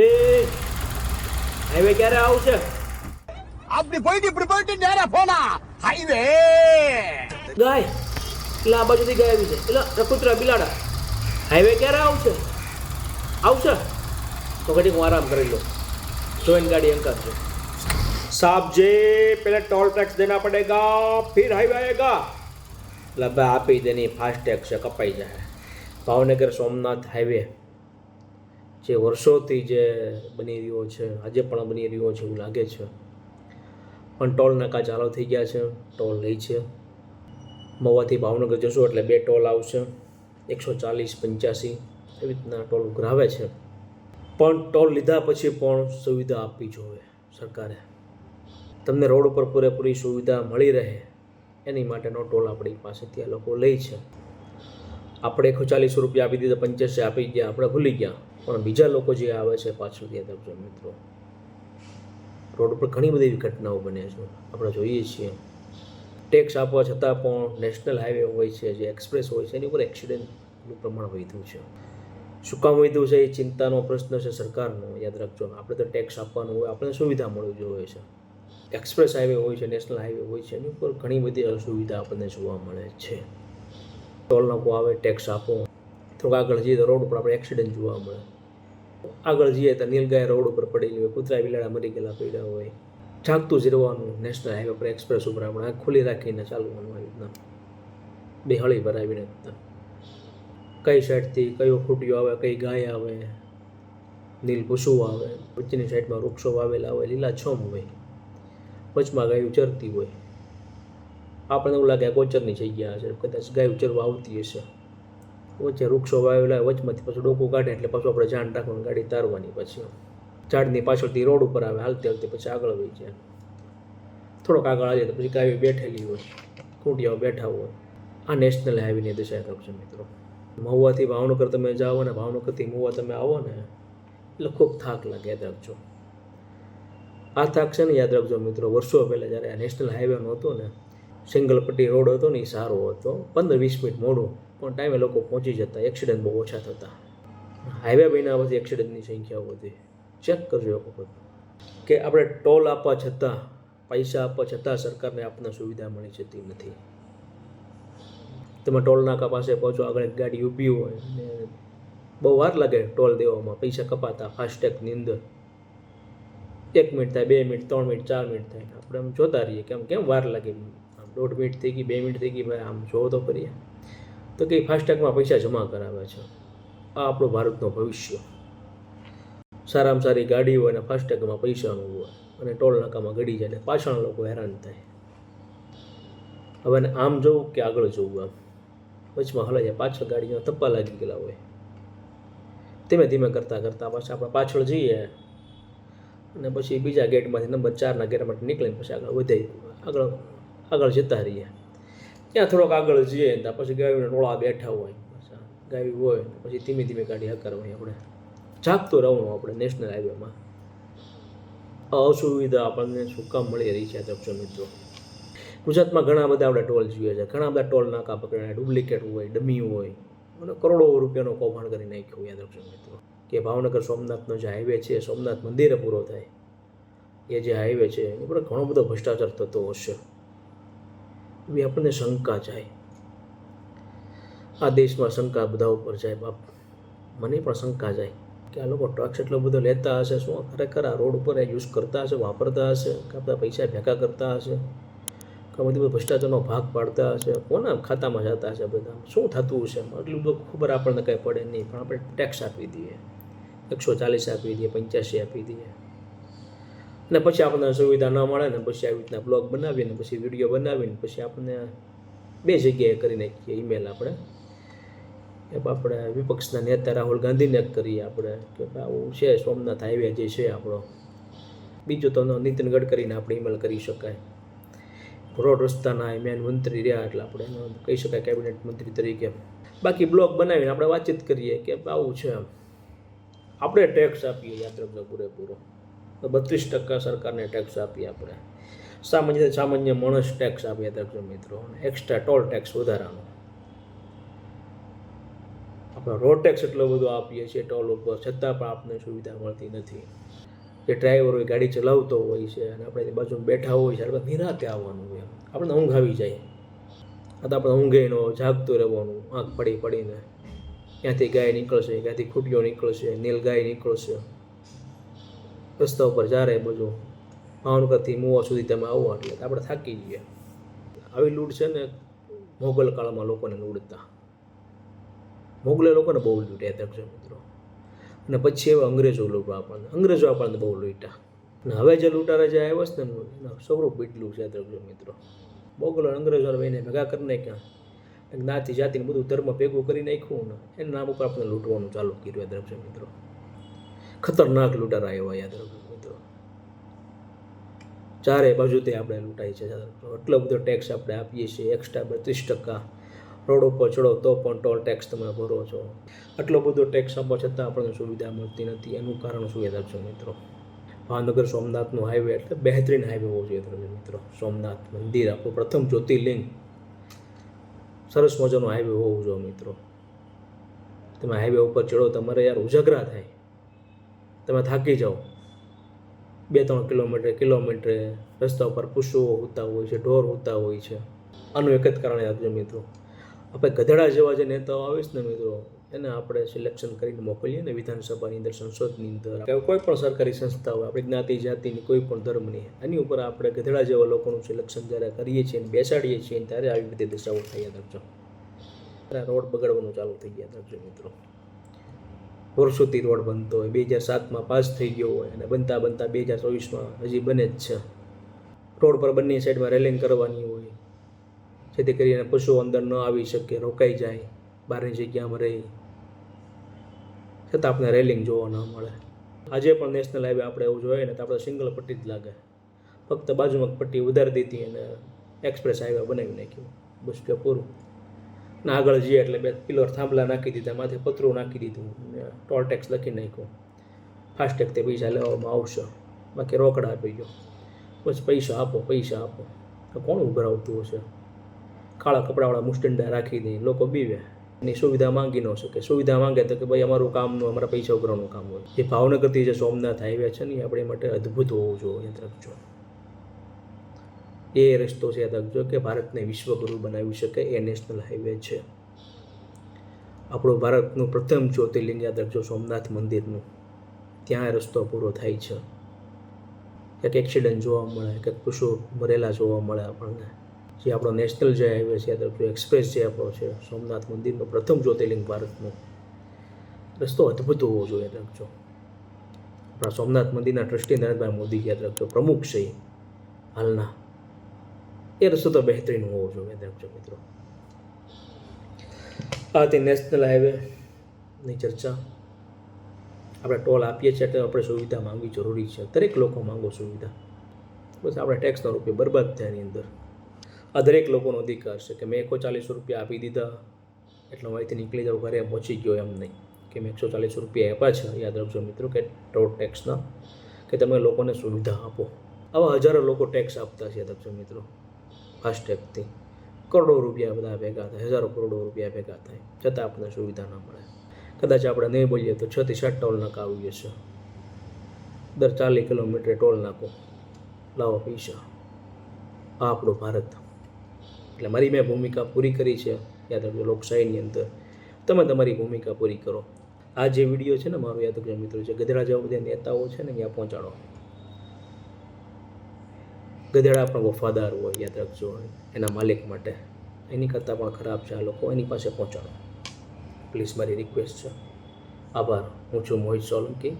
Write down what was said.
એ highway ક્યારે આવશે? આપની પોઈટી પ્રિપોઈટી ન્યારે ફોના હાઈવે ગાય એટલે આ બાજુથી ગયા આવી છે એટલે રકુત્રા બિલાડા હાઈવે ક્યારે આવશે? આવશે? તો ઘડીક હું આરામ કરી લો જોઈન ગાડી અંકાર છે. સાબ જે પેલે ટોલ ટેક્સ દેના પડેગા ફિર હાઈવે આયેગા એટલે ભાઈ આપી દેની ફાસ્ટ ફાસ્ટેગ છે કપાઈ જાય. ભાવનગર સોમનાથ હાઈવે જે વર્ષોથી જે બની રહ્યો છે, આજે પણ બની રહ્યો છે એવું લાગે છે. પણ ટોલ નાકા ચાલુ થઈ ગયા છે, ટોલ લઈ છે. મવાથી ભાવનગર જશો એટલે બે ટોલ આવશે, એકસો ચાલીસ, પંચ્યાસી એવી રીતના ટોલ ઉઘરાવે છે. પણ ટોલ લીધા પછી પણ સુવિધા આપવી જોઈએ સરકારે. તમને રોડ ઉપર પૂરેપૂરી સુવિધા મળી રહે એની માટેનો ટોલ આપણી પાસેથી આ લોકો લે છે. આપણે એકસો ચાલીસ રૂપિયા આપી દીધા, પંચ્યાસી આપી ગયા, આપણે ભૂલી ગયા. પણ બીજા લોકો જે આવે છે પાછળથી યાદ રાખજો મિત્રો, રોડ ઉપર ઘણી બધી એવી ઘટનાઓ બને છે. આપણે જોઈએ છીએ. ટેક્સ આપવા છતાં પણ નેશનલ હાઈવે હોય છે, જે એક્સપ્રેસ હોય છે, એની ઉપર એક્સિડન્ટનું પ્રમાણ વધ્યું છે. શું કામ વધ્યું છે એ ચિંતાનો પ્રશ્ન છે સરકારનો, યાદ રાખજો. આપણે તો ટેક્સ આપવાનું હોય, આપણને સુવિધા મળવી જોઈએ છે. એક્સપ્રેસ હાઈવે હોય છે નેશનલ હાઈવે હોય છે, એની ઉપર ઘણી બધી અસુવિધા આપણને જોવા મળે છે. ટોલ નાકો આવે ટેક્સ આપો. થોડુંક આગળ જઈએ તો રોડ ઉપર આપણે એક્સિડન્ટ જોવા મળે. આગળ જઈએ તો નીલગાય રોડ ઉપર પડેલી હોય કૂતરા બિલાડા મરી ગયેલા પડ્યા હોય. જાગતું જ રહેવાનું નેશનલ હાઈવે પર એક્સપ્રેસ ઉપર આપણે આંખ ખુલ્લી રાખીને ચાલવાનું આવી રીતના. બે હળી ભરાવીને કઈ સાઈડથી કયો ખૂટ્યો આવે, કઈ ગાય આવે, નીલ પશુ આવે, વચ્ચેની સાઈડમાં વૃક્ષો વાવેલા હોય લીલાછમ હોય, વચમાં ગાયું ચરતી હોય. આપણને એવું લાગે ગોચરની જગ્યા છે, કદાચ ગાયું ચરવા આવતી હશે. વચ્ચે વૃક્ષો વાવેલા વચમાંથી પાછું ડોકું કાઢે એટલે પાછું આપણે જાણ રાખવાનું, ગાડી તારવાની પછી. ઝાડની પાછળથી રોડ ઉપર આવે, હાલતી હાલતી પછી આગળ વહી જાય. થોડોક આગળ આવે તો પછી ગાયો બેઠેલી હોય ખૂંટિયાઓ બેઠા હોય. આ નેશનલ હાઈવેની દિશા રાખજો મિત્રો. મહુવાથી ભાવનગર તમે જાઓ ને, ભાવનગરથી મહુવા તમે આવો ને, એટલે ખૂબ થાક લાગે, યાદ રાખજો. આ થાક છે ને, યાદ રાખજો મિત્રો, વર્ષો પહેલાં જ્યારે આ નેશનલ હાઈવેનો હતો ને સિંગલ પટ્ટી રોડ હતો ને, એ સારો હતો. પંદર વીસ મિનિટ મોડું. પણ ટાઈમે લોકો પહોંચી જતા એક્સિડન્ટ બહુ ઓછા થતા. હાઈવે બન્યા પછી એક્સિડન્ટની સંખ્યા વધી. ચેક કરજો એક વખત. કે આપણે ટોલ આપવા છતાં, પૈસા આપવા છતાં સરકારને આપના સુવિધા મળી જતી નથી. તમે ટોલ નાકા પાસે પહોંચો, આગળ એક ગાડી ઊભી હોય અને બહુ વાર લાગે ટોલ દેવામાં. પૈસા કપાતા ફાસ્ટેગની અંદર. એક મિનિટ થાય, બે મિનિટ ત્રણ મિનિટ ચાર મિનિટ થાય. આપણે આમ જોતા રહીએ કે આમ કેમ વાર લાગે? આમ દોઢ મિનિટ થઈ ગઈ, બે મિનિટ થઈ ગઈ, ભાઈ આમ જોવો તો કરીએ તો કે ફાસ્ટેગમાં પૈસા જમા કરાવે છે. આ આપણું ભારતનું ભવિષ્ય. સારામાં સારી ગાડી હોય અને ફાસ્ટેગમાં પૈસાનું હોય અને ટોલ નાકામાં ગડી જાય અને પાછળના લોકો હેરાન થાય. હવે આમ જોવું કે આગળ જોવું આમ. વચમાં હલાય પાછળ ગાડીનો થપ્પા લાગી ગયેલા હોય. ધીમે ધીમે કરતાં કરતાં પાછા આપણે પાછળ જઈએ અને પછી બીજા ગેટમાંથી નંબર ચારના ગેટમાંથી નીકળીને પછી આગળ વધે. આગળ આગળ જતા રહીએ. ત્યાં થોડોક આગળ જઈએ ત્યાં પછી ગાયોના ટોળા બેઠા હોય ગાયું હોય પછી ધીમે ધીમે ગાડી હકારવાની આપણે. જાગતો રહેવાનું આપણે નેશનલ હાઈવેમાં અસુવિધા આપણને શું કામ મળી રહી છે દર્શક મિત્રો. ગુજરાતમાં ઘણા બધા આપણે ટોલ જોઈએ છે. ઘણા બધા ટોલ નાકા પકડાય, ડુપ્લિકેટ હોય, ડમી હોય. અને કરોડો રૂપિયાનો કૌભાંડ કરી નાખ્યું યાદ રાખજો મિત્રો. કે ભાવનગર સોમનાથનો જે હાઈવે છે, સોમનાથ મંદિરે પૂરો થાય. એ જે હાઈવે છે, એની પર ઘણો બધો ભ્રષ્ટાચાર થતો હશે. એવી આપણને શંકા જાય. આ દેશમાં શંકા બધા ઉપર જાય બાપ. મને પણ શંકા જાય કે આ લોકો ટેક્સ એટલો બધો લેતા હશે, શું ખરેખર આ રોડ ઉપર યુઝ કરતા હશે, વાપરતા હશે, કે બધા પૈસા ભેગા કરતા હશે? કે બધો ભ્રષ્ટાચારનો ભાગ પાડતા હશે? કોના ખાતામાં જતા હશે બધા? શું થતું હશે? એટલું બધું ખબર આપણને કંઈ પડે નહીં, પણ આપણે ટેક્સ આપી દઈએ. એકસો ચાલીસ આપી દઈએ, પંચ્યાસી આપી દઈએ. અને પછી આપણને સુવિધા ન મળે ને પછી આવી રીતના બ્લોગ બનાવીને પછી વીડિયો બનાવીને પછી આપણને બે જગ્યાએ કરી નાખીએ ઈમેલ આપણે. એ આપણે વિપક્ષના નેતા રાહુલ ગાંધીને કરીએ આપણે. કે આવું છે, સોમનાથ હાઈવે જે છે આપણો. બીજું તો નીતિન ગડકરીને આપણે ઈમેલ કરી શકાય. રોડ રસ્તાના મેન મંત્રી રહ્યા એટલે આપણે એનો કહી શકાય કેબિનેટ મંત્રી તરીકે. બાકી બ્લોગ બનાવીને આપણે વાતચીત કરીએ કે આવું છે એમ. આપણે ટેક્સ આપીએ યાત્રાનો પૂરેપૂરો. તો બત્રીસ ટકા સરકારને ટેક્સ આપીએ આપણે. સામાન્ય સામાન્ય માણસ ટેક્સ આપીએ રાખજો મિત્રો. એક્સ્ટ્રા ટોલ ટેક્સ વધારાનો. આપણે રોડ ટેક્સ એટલો બધો આપીએ છીએ ટોલ ઉપર. છતાં પણ આપણને સુવિધા મળતી નથી. જે ડ્રાઈવર હોય, ગાડી ચલાવતો હોય છે અને આપણે એની બાજુમાં બેઠા હોય છે, આપણે નિરાતે આવવાનું હોય આપણને ઊંઘ આવી જાય. આ તો આપણે ઊંઘે ન જાગતું રહેવાનું, આંખ પડી પડીને. ક્યાંથી ગાય નીકળશે ક્યાંથી ખૂટીઓ નીકળશે નીલ ગાય નીકળશે. રસ્તા ઉપર જ્યારે બધું. ભાવનગરથી મુવા સુધી તમે આવો એટલે આપણે થાકી જઈએ. આવી લૂંટ છે ને મોગલ કાળમાં લોકોને લૂંટતા. મોગલે લોકોને બહુ લૂંટ્યા દક્ષ મિત્રો. અને પછી એવા અંગ્રેજો લૂંટવા આપણને અંગ્રેજો આપણને બહુ લૂંટ્યા. અને હવે જે લૂંટારા જે આવ્યા છે ને એનું સ્વરૂપ એટલું છે દક્ષ મિત્રો. મોગલો અંગ્રેજો બેને ભેગા કરી નાખ્યા. જ્ઞાતિ જાતિને બધું ધર્મ ભેગું કરી નાખ્યું ને એના નામ ઉપર આપણે લૂંટવાનું ચાલુ કર્યું દક્ષ મિત્રો. ખતરનાક લૂંટારા આવ્યા યાદ રાખો મિત્રો. ચારે બાજુથી આપણે લૂંટાઈ છે. એટલો બધો ટેક્સ આપણે આપીએ છીએ. એક્સ્ટ્રા બત્રીસ ટકા. રોડ ઉપર ચડો તો પણ ટોલ ટેક્સ તમે ભરો છો. આટલો બધો ટેક્સ આપવા છતાં આપણને સુવિધા મળતી નથી. એનું કારણ શું યાદ રાખજો મિત્રો? ભાવનગર સોમનાથનો હાઈવે એટલે બહેતરીન હાઈવે હોવો જોઈએ મિત્રો. સોમનાથ મંદિર, આપણું પ્રથમ જ્યોતિર્લિંગ. સરસ મજાનો હાઈવે હોવો જોઈએ મિત્રો. તમે હાઈવે ઉપર ચડો તમારે યાર ઉજાગરા થાય. તમે થાકી જાઓ. બે ત્રણ કિલોમીટર, કિલોમીટરે રસ્તા ઉપર પશુઓ હોતા હોય છે, ઢોર હોતા હોય છે. આનું એક જ કારણે આપજો મિત્રો. આપણે ગધેડા જેવા જે નેતાઓ આવે છે ને મિત્રો, એને આપણે સિલેક્શન કરીને મોકલીએ ને વિધાનસભાની અંદર, સંસદની અંદર. કે કોઈ પણ સરકારી સંસ્થા હોય, આપણી જ્ઞાતિ, જાતિની કોઈ પણ ધર્મની એની ઉપર આપણે ગધેડા જેવા લોકોનું સિલેક્શન જ્યારે કરીએ છીએ બેસાડીએ છીએ ત્યારે આવી રીતે દિશાઓ થઈ ત્યારે રોડ બગડવાનું ચાલુ થઈ ગયા રાખજો મિત્રો. વર્ષોથી રોડ બનતો હોય, બે હજાર સાતમાં પાસ થઈ ગયો હોય અને બનતા બનતા બે હજાર ચોવીસમાં હજી બને જ છે. રોડ પર બંને સાઈડમાં રેલિંગ કરવાની હોય, જેથી કરીને પશુઓ અંદર ન આવી શકે, રોકાઈ જાય, બહારની જગ્યામાં રહી. છતાં આપણે રેલિંગ જોવા ન મળે. આજે પણ નેશનલ હાઈવે આપણે એવું જોઈએ ને તો આપણે સિંગલ પટ્ટી જ લાગે. ફક્ત બાજુમાં પટ્ટી ઉધાર દીધી અને એક્સપ્રેસ હાઈવે બનાવી નાખ્યું. બસ કે પૂરું. ને આગળ જઈએ એટલે બે પિલર થાંભલા નાખી દીધા, માથે પતરું નાખી દીધું, ને ટોલ ટેક્સ લખી નાખ્યું. તે પૈસા લેવામાં આવશે. બાકી રોકડા આપી ગયો. પછી પૈસા આપો પૈસા આપો. તો કોણ ઉભરાવતું હશે? કાળા કપડાવાળા મુસ્ટંડા રાખી દે, લોકો બીવે. એની સુવિધા માંગી ન શકે. સુવિધા માંગે તો કે ભાઈ અમારું કામનું અમારા પૈસા ઉઘરાનું કામ હોય. જે ભાવનગરથી જે સોમનાથ હાઈવે છે ને, એ આપણે માટે અદ્ભુત હોવું જોઈએ યાદ રાખજો એ રસ્તો છે યાદ રાખજો કે ભારતને વિશ્વગુરુ બનાવી શકે એ નેશનલ હાઈવે છે. આપણું ભારતનું પ્રથમ જ્યોતિર્લિંગ યાદ રાખજો સોમનાથ મંદિરનું. ત્યાં રસ્તો પૂરો થાય છે. ક્યાંક એક્સિડન્ટ જોવા મળે ક્યાંક પશુ મરેલા જોવા મળે આપણને. જે આપણો નેશનલ જે હાઈવે છે યાદ રાખજો એક્સપ્રેસ જે આપણો છે, સોમનાથ મંદિરનો પ્રથમ જ્યોતિર્લિંગ ભારતનું. રસ્તો અદ્ભુત હોવો જોઈએ યાદ રાખજો. આપણા સોમનાથ મંદિરના ટ્રસ્ટી નરેન્દ્રભાઈ મોદી યાદ રાખજો, પ્રમુખ છે હાલના એ રસ્તો તો બહેતરીન હોવો જોઈએ રાખજો મિત્રો. આ તે નેશનલ હાઈવેની ચર્ચા. આપણે ટોલ આપીએ છીએ એટલે આપણે સુવિધા માંગવી જરૂરી છે. દરેક લોકો માંગો સુવિધા. બસ આપણે ટેક્સનો રૂપિયા બરબાદ થયા એની અંદર. આ દરેક લોકોનો અધિકાર છે કે મેં એકો ચાલીસો રૂપિયા આપી દીધા, એટલે હું અહીંથી નીકળી જાઉં, ઘરે પહોંચી ગયો એમ નહીં. કે મેં એકસો ચાલીસ રૂપિયા આપ્યા છે, યાદ રાખજો મિત્રો, કે ટોલ ટેક્સના કે તમે લોકોને સુવિધા આપો. આવા હજારો લોકો ટેક્સ આપતા છે, યાદ રાખજો મિત્રો. ફાસ્ટેગથી કરોડો રૂપિયા બધા ભેગા થાય, હજારો કરોડો રૂપિયા ભેગા થાય, છતાં આપણને સુવિધા ના મળે. કદાચ આપણે નહીં બોલીએ તો છ થી સાત ટોલ નાકા આવી જશે દર ચાલીસ કિલોમીટરે ટોલ નાકો લાવો પૈસા. આ આપણું ભારત. એટલે મારી મેં ભૂમિકા પૂરી કરી છે. યાદ રાખજો, લોકશાહીની અંદર તમે તમારી ભૂમિકા પૂરી કરો. આ જે વીડિયો છે ને, મારો યાદ રાખજો મિત્રો છે ગધેડા જેવા બધા નેતાઓ છે ને, ત્યાં પહોંચાડો. ગધેડા પણ વફાદાર હોય યાદ રાખજો એના માલિક માટે. એની કરતાં પણ ખરાબ છે આ લોકો. એની પાસે પહોંચાડો. પ્લીઝ મારી રિક્વેસ્ટ છે. આભાર. હું છું મોહિત સોલંકી.